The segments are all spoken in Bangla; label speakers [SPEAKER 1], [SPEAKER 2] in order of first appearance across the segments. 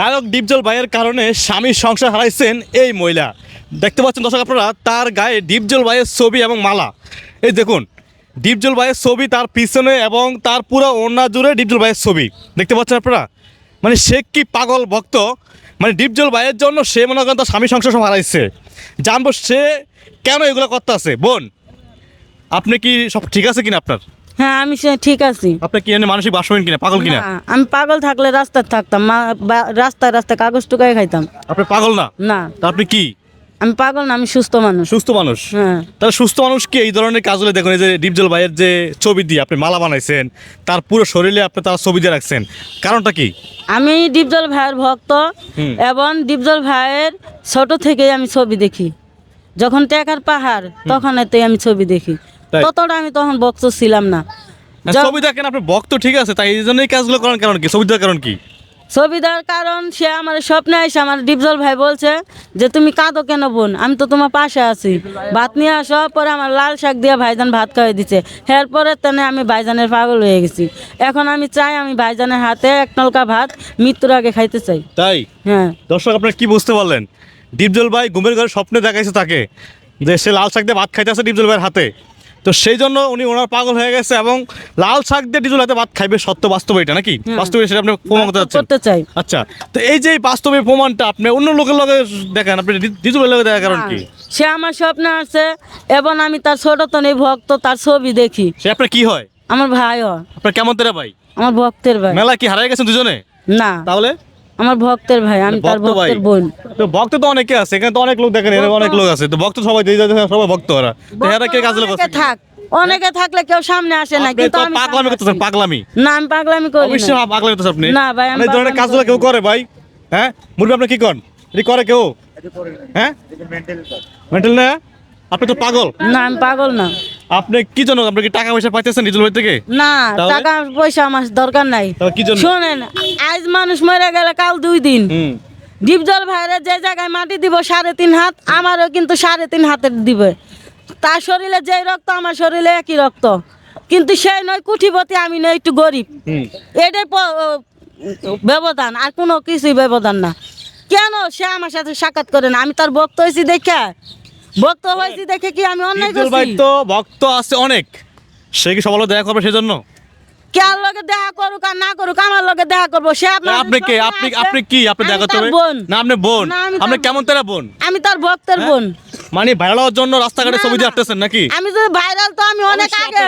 [SPEAKER 1] নায়ক ডিপজল ভাইয়ের কারণে স্বামীর সংসার হারাইছেন এই মহিলা। দেখতে পাচ্ছেন দর্শক আপনারা, তার গায়ে ডিপজল ভাইয়ের ছবি এবং মালা। এই দেখুন, ডিপজল ভাইয়ের ছবি তার পিছনে এবং তার পুরো ওড়না জুড়ে ডিপজল ভাইয়ের ছবি। দেখতে পাচ্ছেন আপনারা? মানে সে কি পাগল ভক্ত? মানে ডিপজল ভাইয়ের জন্য সে মনে করেন তার স্বামী সংসার সব হারাইছে। জানব সে কেন এগুলো করতে আছে বোন, আপনি কি সব ঠিক আছে কিনা আপনার?
[SPEAKER 2] হ্যাঁ আমি সে ঠিক আছি।
[SPEAKER 1] আপনি কি এমনি মানসিক বাসবেন কিনা পাগল কিনা?
[SPEAKER 2] না, আমি পাগল থাকলে রাস্তায় থাকতাম মা- বা- রাস্তায় রাস্তায় কাগজ টুকাই খাইতাম।
[SPEAKER 1] আপনি পাগল না?
[SPEAKER 2] না।
[SPEAKER 1] তা আপনি কি?
[SPEAKER 2] আমি পাগল না আমি সুস্থ মানুষ।
[SPEAKER 1] সুস্থ মানুষ?
[SPEAKER 2] হ্যাঁ।
[SPEAKER 1] তাহলে সুস্থ মানুষকে এই ধরনের কাজগুলো দেখুন এই যে ডিপজল ভাইয়ের যে ছবি দিয়ে আপনি মালা বানাইছেন তার পুরো শরীরে আপনি তার ছবি দিয়ে রাখছেন কারণটা কি?
[SPEAKER 2] আমি ডিপজল ভাইয়ের ভক্ত
[SPEAKER 1] হুম।
[SPEAKER 2] এবং ডিপজল ভাইয়ের ছোট থেকেই আমি ছবি দেখি। যখন টেকার পাহাড় তখন এতেই আমি ছবি দেখি? ততটা আমি তখন ভক্ত ছিলাম না।
[SPEAKER 1] ছবি দেখেন আপনি ভক্ত ঠিক আছে তাই এই জন্য এই কাজগুলো করার কারণ কি? ছবি দেওয়ার কারণ কি?
[SPEAKER 2] ছবি দেওয়ার কারণ সে আমার স্বপ্নে এসে আমার ডিপজল ভাই বলছে যে তুমি কাঁদো কেন বোন? আমি তো তোমার পাশে আছি। ভাত নিয়ে আসো পরে আমার লাল শাক দিয়ে ভাইজান ভাত খাওয়াই দিচ্ছে এরপরে তেনে আমি ভাইজানের পাগল হয়ে গেছি। এখন আমি চাই আমি ভাইজানের হাতে এক নলকা ভাত মৃত্যুর আগে খাইতে চাই।
[SPEAKER 1] তাই?
[SPEAKER 2] হ্যাঁ।
[SPEAKER 1] দর্শক আপনারা কি বুঝতে পারলেন? ডিপজল ভাই ঘুমের ঘরে স্বপ্নে দেখাইছে তাকে যে সে লাল শাক দিয়ে ভাত খাইতে আছে ডিপজল ভাইয়ের হাতে। তো সেই জন্য উনি ওনার পাগল হয়ে গেছে এবং লাল শাক দিয়ে ডিপজল হাতে ভাত খাইবে সত্য বাস্তব এটা নাকি? বাস্তবে সেটা আপনি প্রমাণ করতে যাচ্ছেন
[SPEAKER 2] করতে চাই।
[SPEAKER 1] আচ্ছা তো এই যে এই বাস্তবের প্রমাণটা আপনি অন্য লোকের লগে দেখেন আপনি ডিজুবের লগে দেখার কারণ কি?
[SPEAKER 2] সে আমার স্বপ্নে আছে এবং আমি তার ছোট তনি ভক্ত তার ছবি দেখি।
[SPEAKER 1] সে আপনার কি হয়?
[SPEAKER 2] আমার ভাইও
[SPEAKER 1] আপনার কেমন তেরা ভাই?
[SPEAKER 2] আমার ভক্তের ভাই।
[SPEAKER 1] মেলা কি হারিয়ে গেছেন দুজনে?
[SPEAKER 2] না।
[SPEAKER 1] তাহলে?
[SPEAKER 2] আমার ভক্তের ভাই আমি তার
[SPEAKER 1] ভক্ত ভাই।
[SPEAKER 2] ভক্তের বোন।
[SPEAKER 1] তো ভক্ত তো অনেকে আছে এখানে তো অনেক লোক দেখেন এরকম অনেক লোক আছে তো ভক্ত সবাই দিয়ে যায় সবাই ভক্ত ওরা। তো এরা কে কাজগুলো
[SPEAKER 2] অনেকে থাক অনেকে থাকলে কেউ সামনে আসে না
[SPEAKER 1] আপনি
[SPEAKER 2] কিন্তু
[SPEAKER 1] তো
[SPEAKER 2] আমি
[SPEAKER 1] পাগলামি করতেছেন পাগলামি।
[SPEAKER 2] না আমি পাগলামি করি
[SPEAKER 1] অবশ্যই পাগলামি করতেছেন আপনি।
[SPEAKER 2] না ভাই, আমি
[SPEAKER 1] মানে এই ধরনের
[SPEAKER 2] পাগলামি
[SPEAKER 1] কাজগুলো কেউ করে ভাই? হ্যাঁ? মুরবি আপনি কি করেন? এটি করে কেউ? হ্যাঁ? মেন্টাল না? আপনি তো পাগল।
[SPEAKER 2] না আমি পাগল না।
[SPEAKER 1] আপনি কি জন্য আপনি কি টাকা পয়সা পাইতেছেন নিজের বাড়ি থেকে?
[SPEAKER 2] না
[SPEAKER 1] তাহলে?
[SPEAKER 2] টাকা পয়সা আমার দরকার নাই।
[SPEAKER 1] তাহলে কি জন্য?
[SPEAKER 2] শোনেন আজ মানুষ মরে গেলে কাল দুই দিন।
[SPEAKER 1] হুম।
[SPEAKER 2] ডিপজল ভাইরে যে জায়গায় মাটি দিব সাড়ে তিন হাত আমারও কিন্তু সাড়ে তিন হাতের দিবে। তার শরীরে যেই রক্ত আমার শরীরে একই রক্ত। কিন্তু সেই নয় কুঠিপতি আমি নয় একটু গরিব।
[SPEAKER 1] হুম।
[SPEAKER 2] এটাই প- ও, ব্যবধান আর কোনো কিছুই ব্যবধান না। কেন সে আমার সাথে সাক্ষাৎ করে না? আমি তার বক্ত হয়েছি দেখে। ভক্ত হয়েছি দেখে কি আমি অন্যায়
[SPEAKER 1] ডিপজল ভাই তো ভক্ত আছে অনেক। সে কি সবার দেখা করবে সেজন্য?
[SPEAKER 2] কার লগে দেখা করুক আর না করুক আমার লগে দেখা করব সে আপনার
[SPEAKER 1] আপনি কে? আপনি আপনি কি? আপনি দেখা
[SPEAKER 2] বোন।
[SPEAKER 1] না আপনি বোন। আপনি কেমন তেরা বোন?
[SPEAKER 2] আমি তার ভক্তের
[SPEAKER 1] হ্যাঁ?
[SPEAKER 2] বোন।
[SPEAKER 1] মানে ভাইরাল হওয়ার জন্য রাস্তাঘাটে ছবি দিয়ে আসতেছেন নাকি?
[SPEAKER 2] আমি যদি ভাইরাল তো আমি অনেক আগে।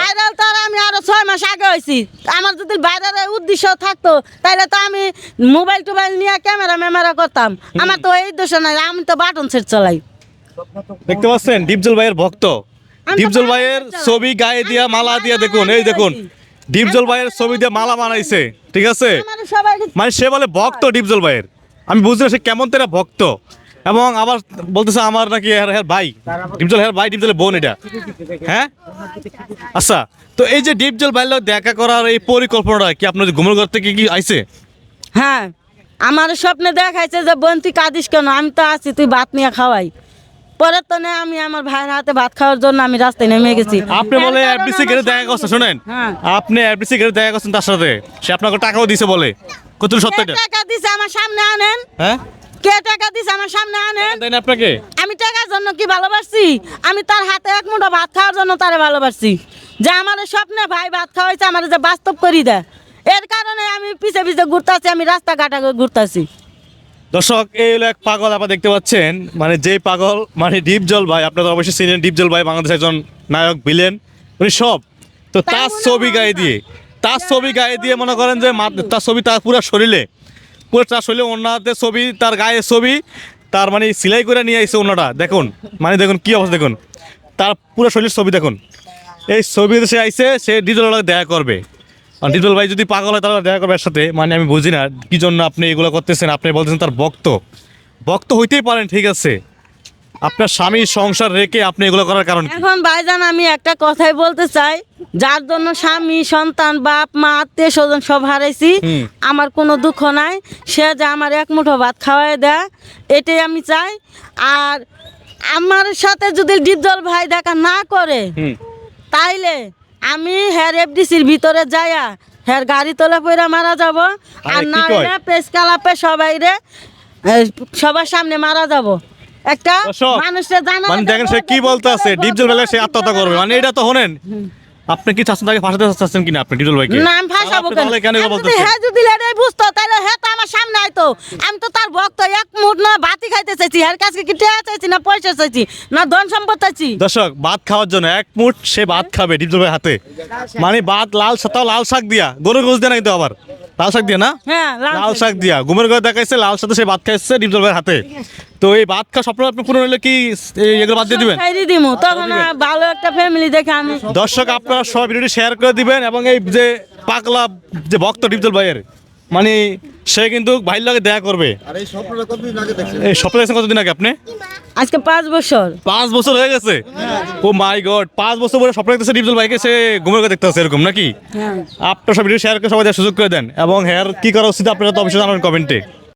[SPEAKER 2] ভাইরাল তো আমি আরও ছয় মাস আগে হয়েছি। আমার যদি ভাইরালের উদ্দেশ্য থাকতো তাহলে তো আমি মোবাইল টোবাইল নিয়ে ক্যামেরা ম্যামেরা করতাম আমার তো এই দোষ নাই আমি তো বাটন সেট চালাই।
[SPEAKER 1] দেখতে পাচ্ছেন? ডিপজল ভাইয়ের ভক্ত। ডিপজল ভাইয়ের ছবি গায়ে দিয়া মালা দিয়া দেখুন এই দেখুন। ডিপজল ভাইয়ের ছবি দিয়ে মালা বানাইছে ঠিক আছে? মানে সে বলে ভক্ত ডিপজল ভাইয়ের। আমি বুঝতে সে কেমন তেরা ভক্ত। এবং আবার বলতেছে আমার নাকি ভাই ডিপজল হের ভাই ডিপজলের বোন এটা। হ্যাঁ? আচ্ছা তো এই যে ডিপজল ভাইয়ের লোক দেখা করার এই পরিকল্পনাটা কি আপনার ঘুমের ঘর থেকে কি আইছে?
[SPEAKER 2] হ্যাঁ আমার স্বপ্নে দেখাইছে যে বোন তুই কাঁদিস কেন? আমি তো আছি তুই ভাত নিয়ে খাওয়াই। পরে তো না আমি আমার ভাইয়ের হাতে ভাত খাওয়ার জন্য আমি রাস্তায় নেমে গেছি।
[SPEAKER 1] আপনি বলে এফডিসি গেটে দেখা করছেন শোনেন?
[SPEAKER 2] হ্যাঁ।
[SPEAKER 1] আপনি এফডিসি গেটে দেখা করছেন তার সাথে। সে আপনাকে টাকাও দিছে বলে। কত সত্য
[SPEAKER 2] টাকা দিছে আমার সামনে আনেন?
[SPEAKER 1] হ্যাঁ?
[SPEAKER 2] কে টাকা দিছে আমার সামনে আনেন?
[SPEAKER 1] দেন আপনাকে।
[SPEAKER 2] আমি টাকার জন্য কি ভালোবাসছি? আমি তার হাতে এক মুঠো ভাত খাওয়ার জন্য তারে ভালোবাসছি। যে আমার স্বপ্নে ভাই ভাত খাওয়াইছে আমার যে বাস্তব করি দেয়। এর কারণে আমি পিছে পিছে ঘুরতাছি আমি রাস্তাঘাটে ঘুরতাছি
[SPEAKER 1] দর্শক এই হলো এক পাগল আপনারা দেখতে পাচ্ছেন। মানে যেই পাগল মানে ডিপজল ভাই আপনারা অবশ্যই চিনেন ডিপজল ভাই বাংলাদেশের একজন নায়ক ভিলেন। উনি সব। তো
[SPEAKER 2] তার
[SPEAKER 1] ছবি গায়ে দিয়ে তার ছবি গায়ে দিয়ে মনে করেন যে মা- তার ছবি তার পুরো শরীরে পুরো তার শরীরে ওনাতে ছবি তার গায়ে ছবি তার মানে সিলাই করে নিয়ে আইছে ওনাটা দেখুন। মানে দেখুন কি অবস্থা দেখুন। তার পুরো শরীরের ছবি দেখুন। এই ছবিতে সে আইছে সে ডিজেল দেখা করবে। আর ডিজেল ভাই যদি পাগল হয় তাহলে দেখা করবে এর সাথে মানে আমি বুঝি না কি জন্য আপনি এগুলো করতেছেন। আপনি বলতেছেন তার ভক্ত। ভক্ত হইতেই পারেন ঠিক আছে। আপনার স্বামী সংসার রেখে আপনি এগুলো করার কারণ
[SPEAKER 2] এখন ভাইজান আমি একটা কথাই বলতে চাই। যার জন্য স্বামী সন্তান বাপ মা আত্মীয় স্বজন সব হারাইছি আমার কোনো দুঃখ নাই। সে যে আমার এক মুঠো ভাত খাওয়াই দেয় এটাই আমি চাই। আর আমার সাথে যদি ডিপজল ভাই দেখা না করে তাইলে আমি হের এফডিসির ভিতরে যাইয়া হের গাড়ি তোলা পইরা মারা যাব। আর না প্রেস কালাপে সবাই রে সবার সামনে মারা যাব। একটা মানুষের জানা
[SPEAKER 1] মানে দেখেন সে কি বলতে আছে ডিপজল বেলা সে আত্মহত্যা করবে। মানে এটা তো হনেন আপনি কি চাচ্ছেন তাকে ফাঁসাতে চাচ্ছেন কিনা আপনি ডিটল ভাইকে?
[SPEAKER 2] না আমি ফাঁসাবো কেন?
[SPEAKER 1] তাহলে কেন বলতেছেন?
[SPEAKER 2] হ্যাঁ যদি লড়াই বুঝতো তাহলে হ্যাঁ তো আমার সামনে আইতো। আমি তো তার ভক্ত এক মুঠ না ভাতি খাইতে চাইছি আর কাছে কি টাকা চাইছি না পয়সা চাইছি না ধন সম্পদ চাইছি?
[SPEAKER 1] দর্শক ভাত খাওয়ার জন্য এক মুঠ সে ভাত খাবে ডিটল ভাই হাতে। মানে ভাত লাল সাতাও লাল শাক দিয়া গরু গোস দিয়া না কিন্তু আবার। লাল শাক দিয়া না?
[SPEAKER 2] হ্যাঁ লাল
[SPEAKER 1] শাক দিয়া। ঘুমের ঘরে দেখাইছে লাল সাথে সে ভাত খাইছে ডিপজল ভাইয়ের হাতে। তো এই ভাত খাওয়া স্বপ্ন আপনি পূরণ হলে কি এগুলো বাদ দিয়ে দিবেন?
[SPEAKER 2] দিমু। তখন ভালো একটা ফ্যামিলি দেখে আমি
[SPEAKER 1] দর্শক আপনারা সব ভিডিওটি শেয়ার করে দিবেন এবং এই যে পাগলা যে ভক্ত ডিপজল ভাইয়ের মানে সে কিন্তু ভাইয়ের লগে দেখা করবে।
[SPEAKER 3] আর এই স্বপ্নটা কতদিন আগে দেখছেন?
[SPEAKER 1] এই স্বপ্ন দেখছেন কতদিন আগে আপনি?
[SPEAKER 2] আজকে পাঁচ বছর।
[SPEAKER 1] পাঁচ বছর হয়ে গেছে। ও মাই গড পাঁচ বছর পরে স্বপ্ন দেখতেছে ডিপজল ভাইকে সে ঘুমের দেখতেছে এরকম নাকি?
[SPEAKER 2] হ্যাঁ।
[SPEAKER 1] আপনার সব ভিডিও শেয়ার করে সবাই সুযোগ করে দেন। এবং হেয়ার কি করা উচিত আপনারা তো অবশ্যই জানাবেন কমেন্টে